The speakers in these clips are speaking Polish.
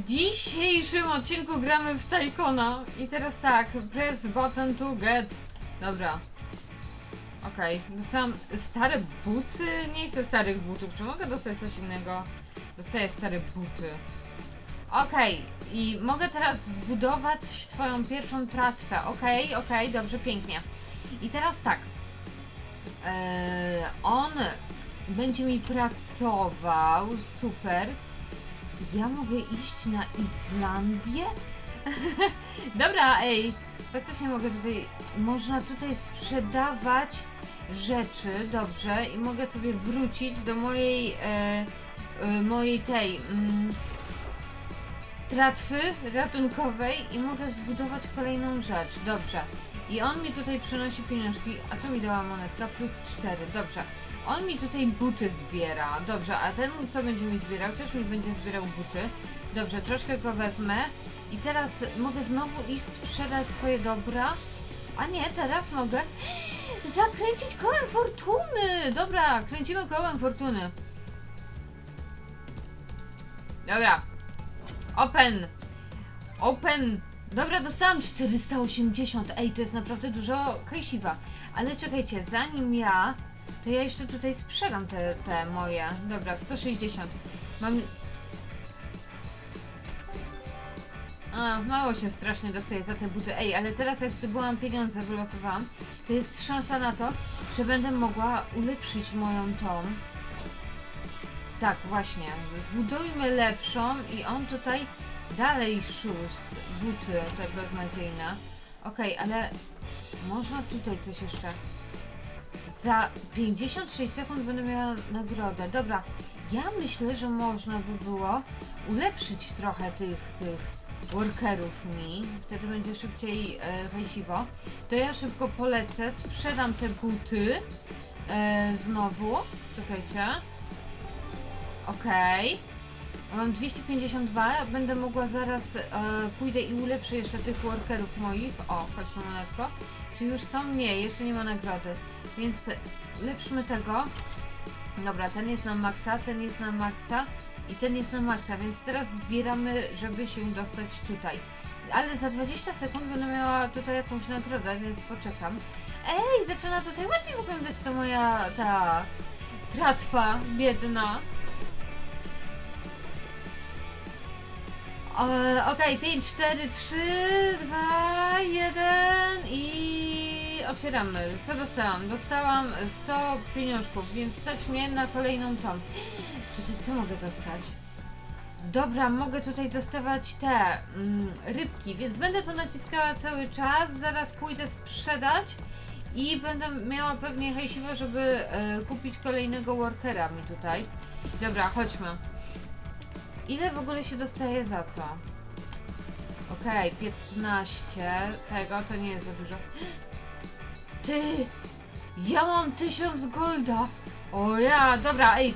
W dzisiejszym odcinku gramy w Taikona i teraz tak, press button to get. Dobra. Okej, dostałam stare buty? Nie chcę starych butów, czy mogę dostać coś innego? Dostaję stare buty. Okej, i mogę teraz zbudować swoją pierwszą tratwę. Okej, okej, dobrze, pięknie. I teraz tak. Eee, on będzie mi pracował, super. Ja mogę iść na Islandię? Dobra, ej, faktycznie mogę tutaj, można tutaj sprzedawać rzeczy, dobrze, i mogę sobie wrócić do mojej, e, e, mojej tej, mm, tratwy ratunkowej i mogę zbudować kolejną rzecz, dobrze. I on mi tutaj przynosi pieniążki, a co mi dała monetka? Plus 4, dobrze. On mi tutaj buty zbiera, dobrze, a ten co będzie mi zbierał, też mi będzie zbierał buty. Dobrze, troszkę go wezmę i teraz mogę znowu iść sprzedać swoje dobra. A nie, teraz mogę zakręcić kołem fortuny. Dobra, kręcimy kołem fortuny. Dobra. Open. Open. Dobra, dostałam 480. Ej, to jest naprawdę dużo kajsiwa. Ale czekajcie, zanim ja to ja jeszcze tutaj sprzedam te, te moje. Dobra, 160. Mam. A, mało się strasznie dostaje za te buty. Ej, ale teraz jak zdobyłam pieniądze, wylosowałam, to jest szansa na to, że będę mogła ulepszyć moją tą. Tak, właśnie. Zbudujmy lepszą i on tutaj dalej shoes, buty te beznadziejne. Okej, ale można tutaj coś jeszcze. Za 56 sekund będę miała nagrodę. Dobra, ja myślę, że można by było ulepszyć trochę tych, tych workerów mi. Wtedy będzie szybciej e, hajsiwo. To ja szybko polecę, sprzedam te buty e, znowu. Czekajcie. Okej. Mam 252, będę mogła zaraz, e, pójdę i ulepszę jeszcze tych workerów moich. O, chodź tu monetko. Czy już są? Nie, jeszcze nie ma nagrody. Więc lepszmy tego. Dobra, ten jest na maksa, ten jest na maksa i ten jest na maksa, więc teraz zbieramy, żeby się dostać tutaj. Ale za 20 sekund będę miała tutaj jakąś nagrodę, więc poczekam. Ej, zaczyna tutaj ładnie wyglądać ta moja, ta tratwa biedna. Okej, 5, 4, 3, 2, 1 i otwieramy. Co dostałam? Dostałam 100 pieniążków, więc stać mnie na kolejną tą. Tutaj co mogę dostać? Dobra, mogę tutaj dostawać te mm, rybki, więc będę to naciskała cały czas. Zaraz pójdę sprzedać i będę miała pewnie hejsiwo, żeby e, kupić kolejnego workera mi tutaj. Dobra, chodźmy. Ile w ogóle się dostaje za co? Okej, 15 tego to nie jest za dużo. Ty! Ja mam 1000 golda! O ja, dobra, ej,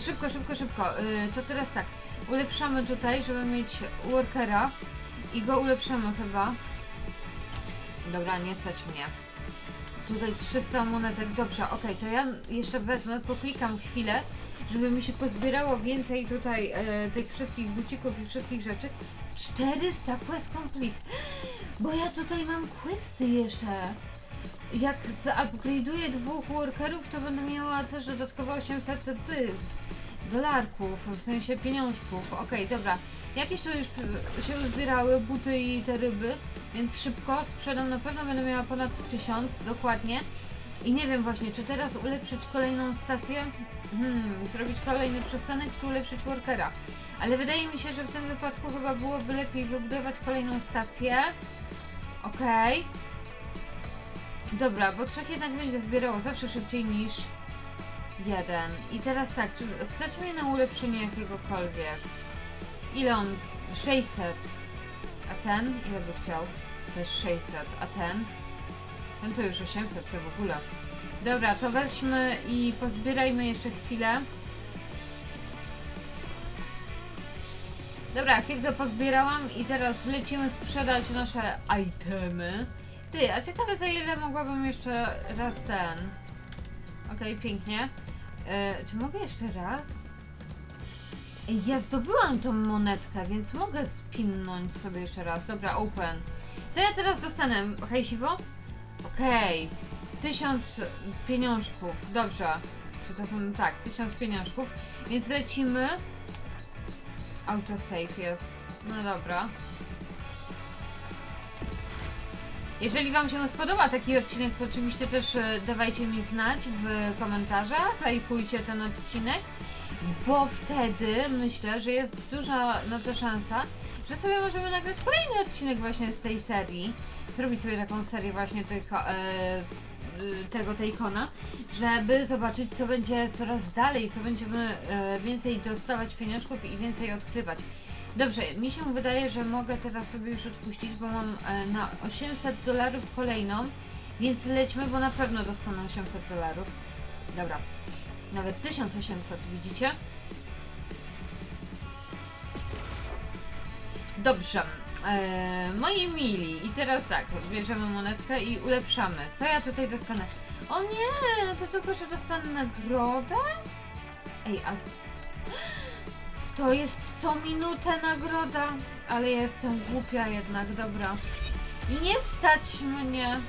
szybko, szybko, szybko. E, to teraz tak, ulepszamy tutaj, żeby mieć workera i go ulepszymy chyba. Dobra, nie stać mnie. Tutaj 300 monetek, dobrze, okej, to ja jeszcze wezmę, poklikam chwilę, żeby mi się pozbierało więcej tutaj e, tych wszystkich bucików i wszystkich rzeczy. 400 quest complete, bo ja tutaj mam questy jeszcze. Jak zaupgrade'uję dwóch workerów, to będę miała też dodatkowo 800 tych dolarków, w sensie pieniążków. Okej, dobra. Jakieś tu już się uzbierały, buty i te ryby, więc szybko sprzedam. Na pewno będę miała ponad 1000, dokładnie. I nie wiem właśnie, czy teraz ulepszyć kolejną stację, hmm, zrobić kolejny przystanek, czy ulepszyć workera. Ale wydaje mi się, że w tym wypadku chyba byłoby lepiej wybudować kolejną stację. Okej. Dobra, bo trzech jednak będzie zbierało zawsze szybciej niż jeden. I teraz tak, czy stać mnie na ulepszenie jakiegokolwiek? Ile on? 600. A ten? Ile by chciał? Też 600. A ten? Ten to już 800, to w ogóle. Dobra, to weźmy i pozbierajmy jeszcze chwilę. Dobra, chwilkę pozbierałam i teraz lecimy sprzedać nasze itemy. Ty, a ciekawe za ile mogłabym jeszcze raz ten. Okej, pięknie. E, czy mogę jeszcze raz? Ja zdobyłam tą monetkę, więc mogę spinnąć sobie jeszcze raz. Dobra, open. Co ja teraz dostanę? Hejsiwo? Okej. Tysiąc pieniążków. Dobrze. Czy to są... Tak, tysiąc pieniążków. Więc lecimy. Autosave jest. No dobra. Jeżeli Wam się spodoba taki odcinek, to oczywiście też e, dawajcie mi znać w komentarzach, lajkujcie ten odcinek, bo wtedy myślę, że jest duża na to szansa, że sobie możemy nagrać kolejny odcinek właśnie z tej serii, zrobić sobie taką serię właśnie tych, e, y, tego Tejkona, żeby zobaczyć co będzie coraz dalej, co będziemy e, więcej dostawać pieniążków i więcej odkrywać. Dobrze, mi się wydaje, że mogę teraz sobie już odpuścić, bo mam e, na 800 dolarów kolejną, więc lećmy, bo na pewno dostanę 800 dolarów. Dobra, nawet 1800, widzicie? Dobrze, e, moi mili, i teraz tak, bierzemy monetkę i ulepszamy. Co ja tutaj dostanę? O nie, to tylko, że dostanę nagrodę? Ej, a z... To jest co minutę nagroda, ale ja jestem głupia jednak, dobra. I nie stać mnie.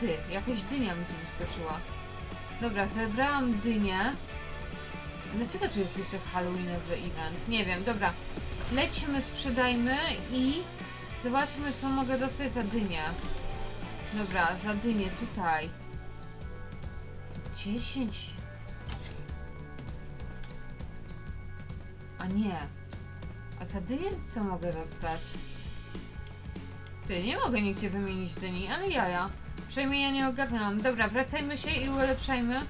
Ty, jakaś dynia mi tu wyskoczyła. Dobra, zebrałam dynię. Dlaczego tu jest jeszcze Halloweenowy event? Nie wiem, dobra. Lećmy, sprzedajmy i zobaczmy, co mogę dostać za dynię. Dobra, za dynię tutaj. 10 A nie. A za dynię co mogę dostać? Ty, nie mogę nigdzie wymienić dyni, ale jaja. Przynajmniej ja nie ogarnęłam. Dobra, wracajmy się i ulepszajmy.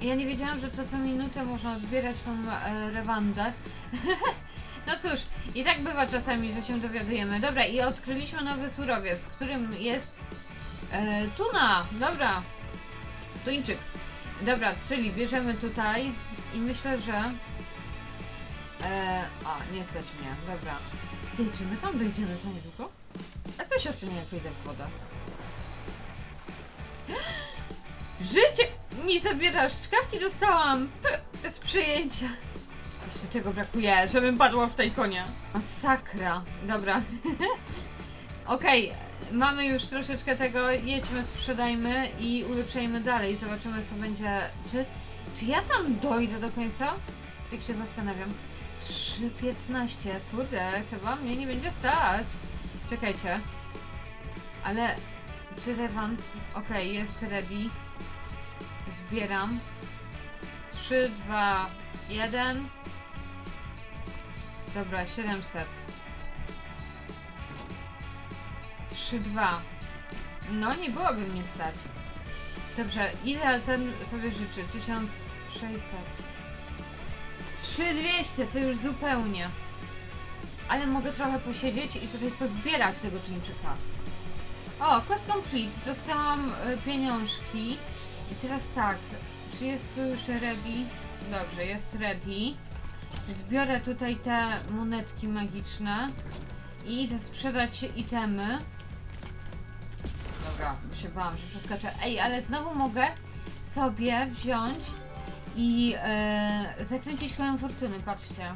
Ja nie wiedziałam, że to co minutę można odbierać tą e, rewandę. no cóż, i tak bywa czasami, że się dowiadujemy. Dobra, i odkryliśmy nowy surowiec, którym jest e, tuna. Dobra, tuńczyk. Dobra, czyli bierzemy tutaj i myślę, że E, a, nie stać mnie, dobra. Ty, czy my tam dojdziemy za niedługo? A co się stanie, jak wyjdę w wodę? Życie mi zabierasz! Czkawki dostałam! Z przyjęcia. Jeszcze tego brakuje, żebym padła w tej konia. Masakra. Dobra. Okej, mamy już troszeczkę tego. Jedźmy, sprzedajmy i ulepszajmy dalej. Zobaczymy, co będzie. Czy, czy ja tam dojdę do końca? Jak się zastanawiam. 3.15. Kurde, chyba mnie nie będzie stać. Czekajcie. Ale czy Rewant? Okej, jest ready. Zbieram. 3, 2, 1. Dobra, 700. 3, 2. No, nie byłoby mnie stać. Dobrze, ile ten sobie życzy? 1600. 3200 to już zupełnie. Ale mogę trochę posiedzieć i tutaj pozbierać tego tuńczyka. O, quest complete. Dostałam y, pieniążki. I teraz tak, czy jest tu już ready? Dobrze, jest ready. Zbiorę tutaj te monetki magiczne i idę sprzedać itemy. Dobra, się bałam, że przeskoczę. Ej, ale znowu mogę sobie wziąć i e, zakręcić kołem fortuny, patrzcie.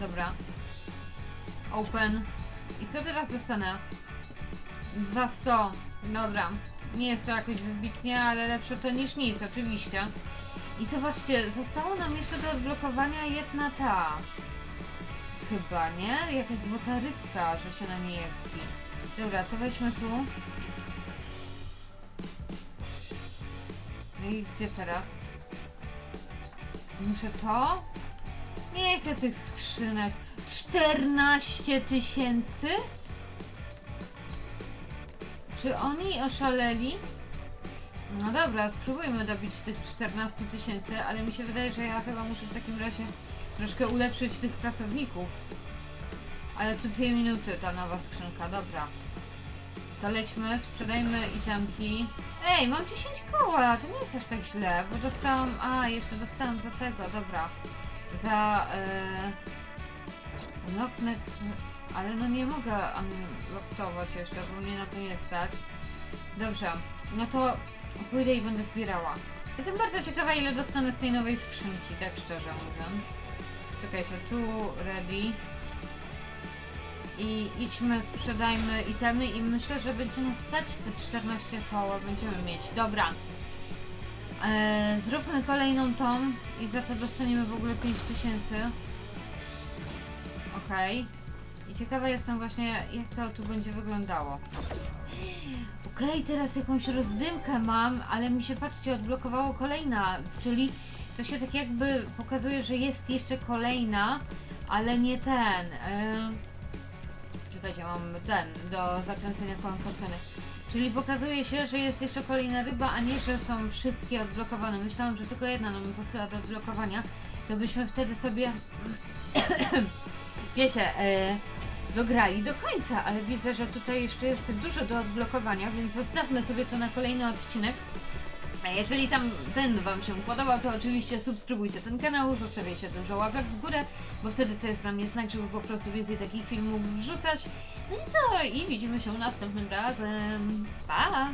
Dobra. Open. I co teraz dostanę? 200. Dobra. Nie jest to jakoś wybitnie, ale lepsze to niż nic, oczywiście. I zobaczcie, zostało nam jeszcze do odblokowania jedna ta. Chyba, nie? Jakaś złota rybka, że się na niej expi. Dobra, to weźmy tu. No i gdzie teraz? Muszę to? Nie chcę tych skrzynek. 14 tysięcy? Czy oni oszaleli? No dobra, spróbujmy dobić tych 14 tysięcy, ale mi się wydaje, że ja chyba muszę w takim razie troszkę ulepszyć tych pracowników. Ale tu dwie minuty ta nowa skrzynka, dobra. To lećmy, sprzedajmy itemki. Ej, mam 10 koła, to nie jest aż tak źle, bo dostałam... A, jeszcze dostałam za tego, dobra. Za... E, Locknex... Ale no nie mogę unlocktować jeszcze, bo mnie na to nie stać. Dobrze, no to pójdę i będę zbierała. Jestem bardzo ciekawa, ile dostanę z tej nowej skrzynki, tak szczerze mówiąc. Czekajcie, tu ready. I idźmy, sprzedajmy itemy i myślę, że będzie nas stać te 14 koła, będziemy mieć. Dobra. Eee, zróbmy kolejną tą i za to dostaniemy w ogóle 5000. Okej. I ciekawa jestem właśnie, jak to tu będzie wyglądało. Okej, teraz jakąś rozdymkę mam, ale mi się, patrzcie, odblokowało kolejna, czyli to się tak jakby pokazuje, że jest jeszcze kolejna, ale nie ten. Yy... Czekajcie, mam ten do zakręcenia fortuny. Czyli pokazuje się, że jest jeszcze kolejna ryba, a nie, że są wszystkie odblokowane. Myślałam, że tylko jedna nam została do odblokowania. To byśmy wtedy sobie, wiecie, e, dograli do końca, ale widzę, że tutaj jeszcze jest dużo do odblokowania, więc zostawmy sobie to na kolejny odcinek. A jeżeli tam ten Wam się podobał, to oczywiście subskrybujcie ten kanał, zostawiajcie dużo łapek w górę, bo wtedy to jest dla mnie znak, żeby po prostu więcej takich filmów wrzucać. No i co? I widzimy się następnym razem. Pa!